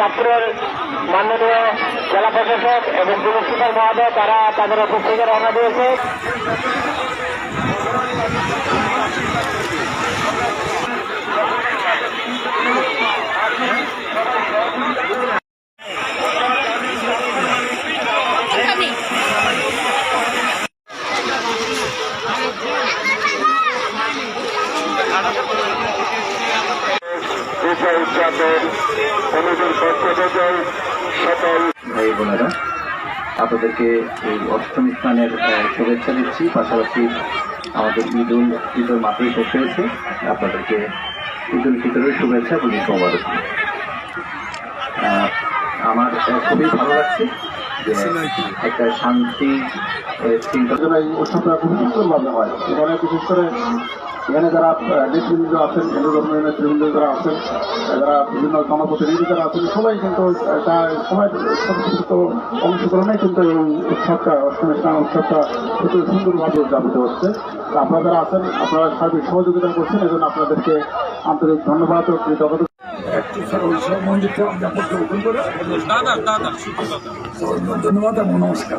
চাঁদপুরের মাননীয় জেলা প্রশাসক এবং পুলিশ সুপার মহোদয় তারা তাদের অফিস থেকে রওনা দিয়েছে। ভাই বোনেরা, আপনাদেরকে এই অষ্টম স্থানের শুভেচ্ছা দিচ্ছি। পাশাপাশি আমাদের ঈদ উল ঈদুল মাত্রই শেষ হয়েছে। আপনাদেরকে ঈদ উল ফিতরের শুভেচ্ছা এবং সবার আমার খুবই ভালো লাগছে যে একটা শান্তি চিন্তা খুব হয়। এখানে বিশেষ করে এখানে যারা নেতৃবৃন্দ আছেন হিন্দু ধর্মের নেতৃবৃন্দ যারা আছেন যারা বিভিন্ন জনপ্রতিনিধি যারা আছেন সবাই কিন্তু সবাই ছোট অংশগ্রহণে কিন্তু এই উৎসবটা অষ্টমী স্নান উৎসবটা খুব সুন্দরভাবে উদযাপিত হচ্ছে। আপনারা যারা আছেন আপনারা সার্বিক সহযোগিতা করছেন এজন্য আপনাদেরকে আন্তরিক ধন্যবাদ ও কৃতজ্ঞতা। ধন্যবাদ এবং নমস্কার।